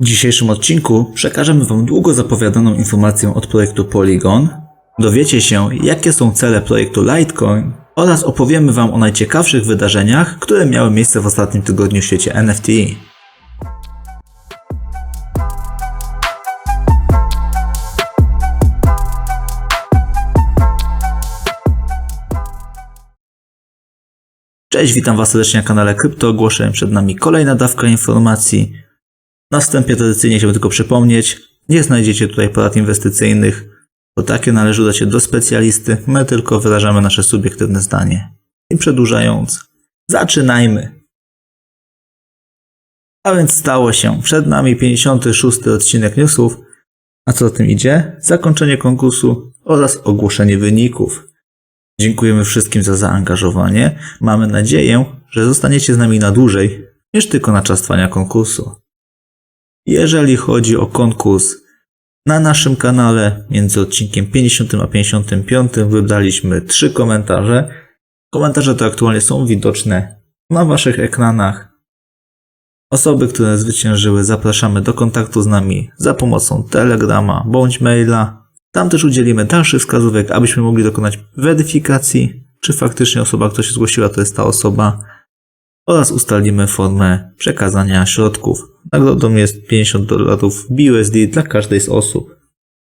W dzisiejszym odcinku przekażemy Wam długo zapowiadaną informację od projektu Polygon, dowiecie się, jakie są cele projektu Litecoin oraz opowiemy Wam o najciekawszych wydarzeniach, które miały miejsce w ostatnim tygodniu w świecie NFT. Cześć, witam Was serdecznie na kanale Krypto. Ogłoszę przed nami kolejna dawka informacji. Na wstępie tradycyjnie chciałbym tylko przypomnieć, nie znajdziecie tutaj porad inwestycyjnych, bo takie należy udać się do specjalisty. My tylko wyrażamy nasze subiektywne zdanie. I przedłużając, zaczynajmy! A więc stało się. Przed nami 56 odcinek newsów. A co o tym idzie? Zakończenie konkursu oraz ogłoszenie wyników. Dziękujemy wszystkim za zaangażowanie. Mamy nadzieję, że zostaniecie z nami na dłużej niż tylko na czas trwania konkursu. Jeżeli chodzi o konkurs, na naszym kanale między odcinkiem 50 a 55 wybraliśmy trzy komentarze. Komentarze te aktualnie są widoczne na Waszych ekranach. Osoby, które zwyciężyły, zapraszamy do kontaktu z nami za pomocą Telegrama bądź maila. Tam też udzielimy dalszych wskazówek, abyśmy mogli dokonać weryfikacji, czy faktycznie osoba, która się zgłosiła, to jest ta osoba, oraz ustalimy formę przekazania środków. Nagrodą jest 50 dolarów BUSD dla każdej z osób.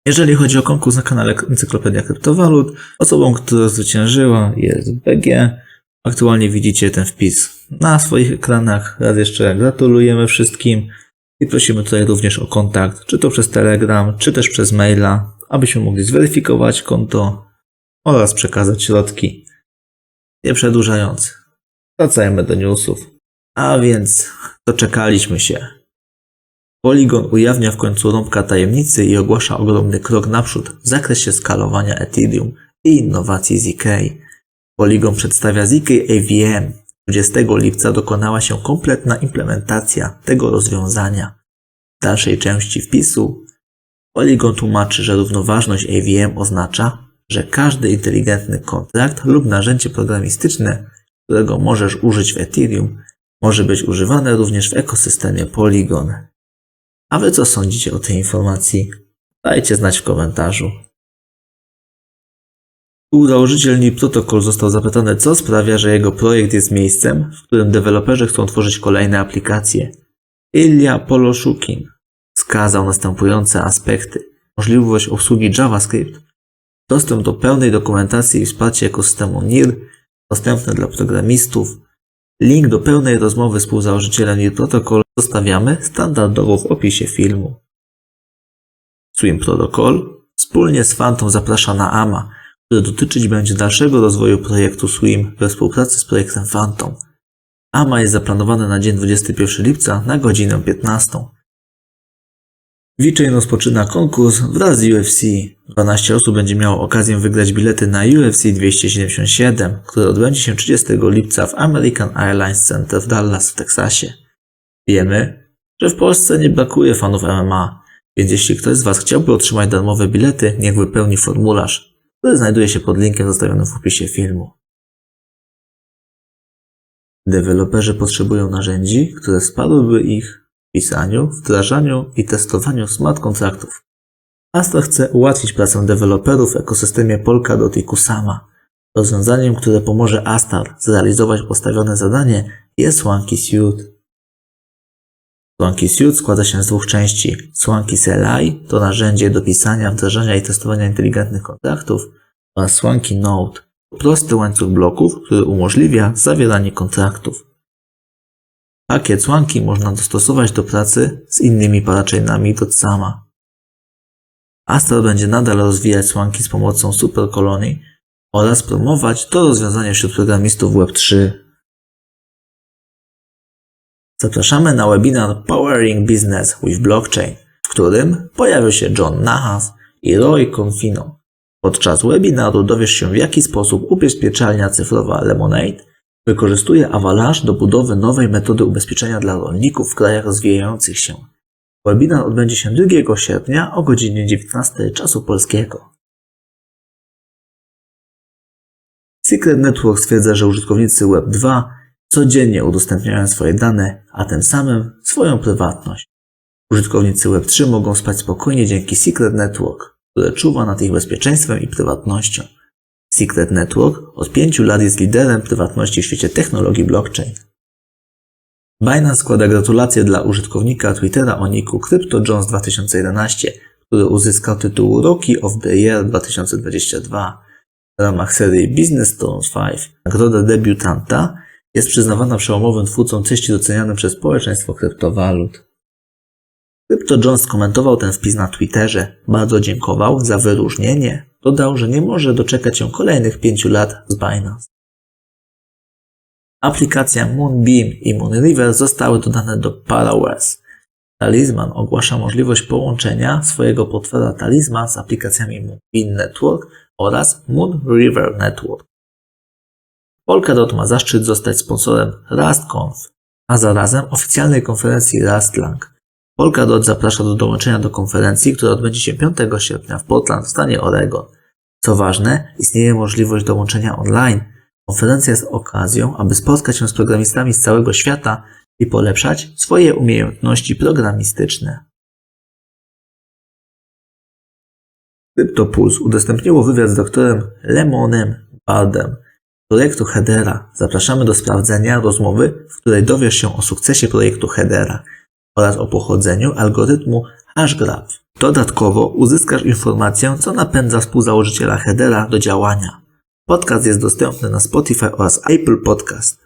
Jeżeli chodzi o konkurs na kanale Encyklopedia Kryptowalut, osobą, która zwyciężyła jest BG. Aktualnie widzicie ten wpis na swoich ekranach. Raz jeszcze gratulujemy wszystkim i prosimy tutaj również o kontakt, czy to przez Telegram, czy też przez maila, abyśmy mogli zweryfikować konto oraz przekazać środki. Nie przedłużając, wracajmy do newsów. A więc doczekaliśmy się. Polygon ujawnia w końcu rąbka tajemnicy i ogłasza ogromny krok naprzód w zakresie skalowania Ethereum i innowacji ZK. Polygon przedstawia ZK AVM. 20 lipca dokonała się kompletna implementacja tego rozwiązania. W dalszej części wpisu Polygon tłumaczy, że równoważność AVM oznacza, że każdy inteligentny kontrakt lub narzędzie programistyczne, którego możesz użyć w Ethereum, może być używane również w ekosystemie Polygon. A wy co sądzicie o tej informacji? Dajcie znać w komentarzu. Współzałożyciel NIP Protocol został zapytany, co sprawia, że jego projekt jest miejscem, w którym deweloperzy chcą tworzyć kolejne aplikacje. Ilya Poloszukin wskazał następujące aspekty. Możliwość obsługi JavaScript, dostęp do pełnej dokumentacji i wsparcie ekosystemu NIR, dostępne dla programistów. Link do pełnej rozmowy współzałożyciela NIR Protocol zostawiamy standardowo w opisie filmu. Swim Protocol wspólnie z Phantom zaprasza na AMA, które dotyczyć będzie dalszego rozwoju projektu Swim we współpracy z projektem Phantom. AMA jest zaplanowane na dzień 21 lipca na godzinę 15. VeChain rozpoczyna konkurs wraz z UFC. 12 osób będzie miało okazję wygrać bilety na UFC 277, które odbędzie się 30 lipca w American Airlines Center w Dallas w Teksasie. Wiemy, że w Polsce nie brakuje fanów MMA, więc jeśli ktoś z Was chciałby otrzymać darmowe bilety, niech wypełni formularz, który znajduje się pod linkiem zostawionym w opisie filmu. Deweloperzy potrzebują narzędzi, które wsparłyby ich pisaniu, wdrażaniu i testowaniu smart kontraktów. Astra chce ułatwić pracę deweloperów w ekosystemie Polkadot i Kusama. Rozwiązaniem, które pomoże Astar zrealizować postawione zadanie jest Swanky Suite. Swanky Suite składa się z dwóch części. Swanky CLI to narzędzie do pisania, wdrażania i testowania inteligentnych kontraktów oraz Swanky Node prosty łańcuch bloków, który umożliwia zawieranie kontraktów. Pakiet Swanky można dostosować do pracy z innymi parachainami Dotsama. Astra będzie nadal rozwijać Swanky z pomocą superkolonii oraz promować to rozwiązanie wśród programistów Web3. Zapraszamy na webinar Powering Business with Blockchain, w którym pojawią się John Nahas i Roy Confino. Podczas webinaru dowiesz się w jaki sposób ubezpieczalnia cyfrowa Lemonade wykorzystuje Avalanche do budowy nowej metody ubezpieczenia dla rolników w krajach rozwijających się. Webinar odbędzie się 2 sierpnia o godzinie 19 czasu polskiego. Secret Network stwierdza, że użytkownicy Web2 codziennie udostępniają swoje dane, a tym samym swoją prywatność. Użytkownicy Web3 mogą spać spokojnie dzięki Secret Network, które czuwa nad ich bezpieczeństwem i prywatnością. Secret Network od pięciu lat jest liderem prywatności w świecie technologii blockchain. Binance składa gratulacje dla użytkownika Twittera o niku CryptoJones2011, który uzyskał tytuł Rookie of the Year 2022 w ramach serii Business Stones 5. Nagroda debiutanta jest przyznawana przełomowym twórcom treści docenianym przez społeczeństwo kryptowalut. Crypto Jones komentował ten wpis na Twitterze, bardzo dziękował za wyróżnienie, dodał, że nie może doczekać się kolejnych pięciu lat z Binance. Aplikacja Moonbeam i Moonriver zostały dodane do Parawares. Talizman ogłasza możliwość połączenia swojego portfela Talizman z aplikacjami Moonbeam Network oraz Moonriver Network. Polkadot ma zaszczyt zostać sponsorem RustConf, a zarazem oficjalnej konferencji RustLang. Polkadot zaprasza do dołączenia do konferencji, która odbędzie się 5 sierpnia w Portland w stanie Oregon. Co ważne, istnieje możliwość dołączenia online. Konferencja jest okazją, aby spotkać się z programistami z całego świata i polepszać swoje umiejętności programistyczne. CryptoPulse udostępniło wywiad z doktorem Lemonem Baldem projektu Hedera. Zapraszamy do sprawdzenia rozmowy, w której dowiesz się o sukcesie projektu Hedera oraz o pochodzeniu algorytmu HashGraph. Dodatkowo uzyskasz informację, co napędza współzałożyciela Hedera do działania. Podcast jest dostępny na Spotify oraz Apple Podcast.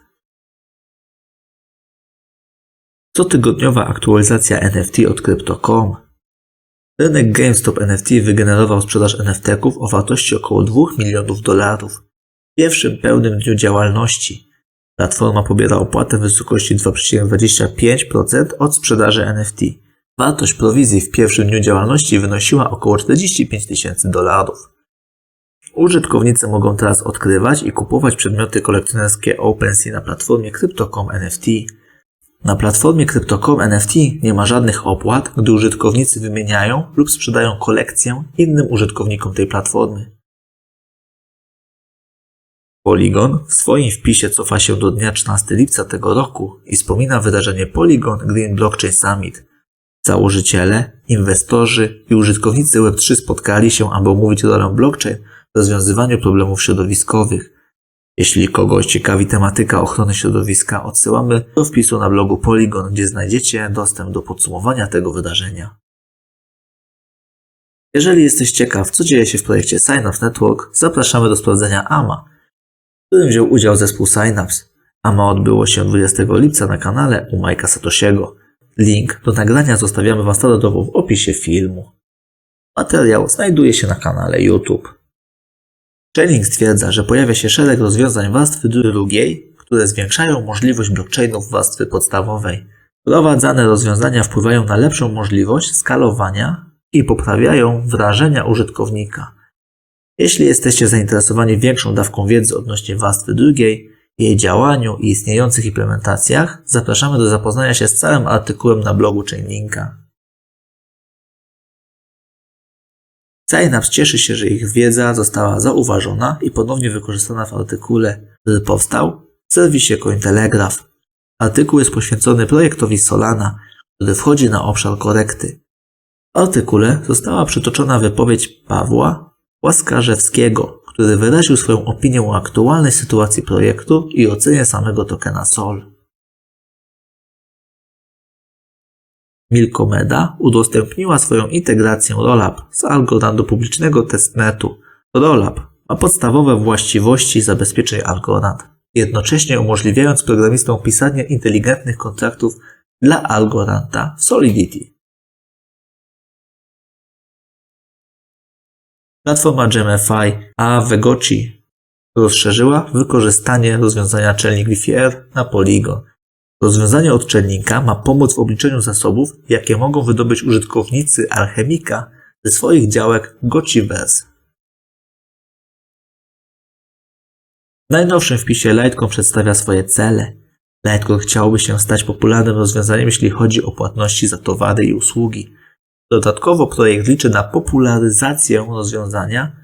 Cotygodniowa aktualizacja NFT od Crypto.com. Rynek GameStop NFT wygenerował sprzedaż NFT-ków o wartości około 2 milionów dolarów. W pierwszym pełnym dniu działalności platforma pobiera opłatę w wysokości 2,25% od sprzedaży NFT. Wartość prowizji w pierwszym dniu działalności wynosiła około 45 tysięcy dolarów. Użytkownicy mogą teraz odkrywać i kupować przedmioty kolekcjonerskie OpenSea na platformie Crypto.com NFT. Na platformie Crypto.com NFT nie ma żadnych opłat, gdy użytkownicy wymieniają lub sprzedają kolekcję innym użytkownikom tej platformy. Polygon w swoim wpisie cofa się do dnia 13 lipca tego roku i wspomina wydarzenie Polygon Green Blockchain Summit. Założyciele, inwestorzy i użytkownicy Web3 spotkali się, aby omówić rolę blockchain w rozwiązywaniu problemów środowiskowych. Jeśli kogoś ciekawi tematyka ochrony środowiska, odsyłamy do wpisu na blogu Polygon, gdzie znajdziecie dostęp do podsumowania tego wydarzenia. Jeżeli jesteś ciekaw, co dzieje się w projekcie Sign Network, zapraszamy do sprawdzenia AMA, w którym wziął udział zespół Synapse. AMA odbyło się 20 lipca na kanale u Majka Satoshiego. Link do nagrania zostawiamy Wam standardowo w opisie filmu. Materiał znajduje się na kanale YouTube. Chainlink stwierdza, że pojawia się szereg rozwiązań warstwy drugiej, które zwiększają możliwość blockchainów warstwy podstawowej. Wprowadzane rozwiązania wpływają na lepszą możliwość skalowania i poprawiają wrażenia użytkownika. Jeśli jesteście zainteresowani większą dawką wiedzy odnośnie warstwy drugiej, jej działaniu i istniejących implementacjach, zapraszamy do zapoznania się z całym artykułem na blogu Chainlinka. Synapse cieszy się, że ich wiedza została zauważona i ponownie wykorzystana w artykule, który powstał w serwisie Cointelegraph. Artykuł jest poświęcony projektowi Solana, który wchodzi na obszar korekty. W artykule została przytoczona wypowiedź Pawła Łaskarzewskiego, który wyraził swoją opinię o aktualnej sytuacji projektu i ocenie samego tokena SOL. Milkomeda udostępniła swoją integrację Rollup z Algorand publicznego testnetu. Rollup ma podstawowe właściwości zabezpieczeń Algorand, jednocześnie umożliwiając programistom pisanie inteligentnych kontraktów dla Algoranda w Solidity. Platforma GMFI Avegochi rozszerzyła wykorzystanie rozwiązania Chainlink VFR na Polygon. Rozwiązanie od Chainlinka ma pomóc w obliczeniu zasobów, jakie mogą wydobyć użytkownicy Alchemika ze swoich działek Gociverse. W najnowszym wpisie Litecoin przedstawia swoje cele. Litecoin chciałby się stać popularnym rozwiązaniem, jeśli chodzi o płatności za towary i usługi. Dodatkowo projekt liczy na popularyzację rozwiązania,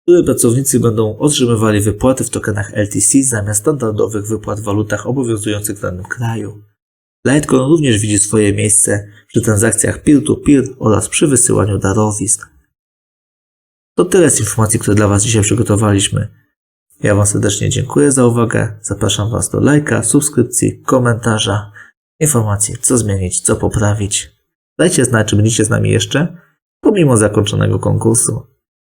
w którym pracownicy będą otrzymywali wypłaty w tokenach LTC zamiast standardowych wypłat w walutach obowiązujących w danym kraju. Litecoin również widzi swoje miejsce przy transakcjach peer-to-peer oraz przy wysyłaniu darowizn. To tyle z informacji, które dla Was dzisiaj przygotowaliśmy. Ja Wam serdecznie dziękuję za uwagę. Zapraszam Was do lajka, subskrypcji, komentarza, informacji, co zmienić, co poprawić. Dajcie znać, czy będziecie z nami jeszcze, pomimo zakończonego konkursu.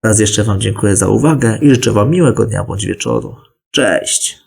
Raz jeszcze Wam dziękuję za uwagę i życzę Wam miłego dnia bądź wieczoru. Cześć!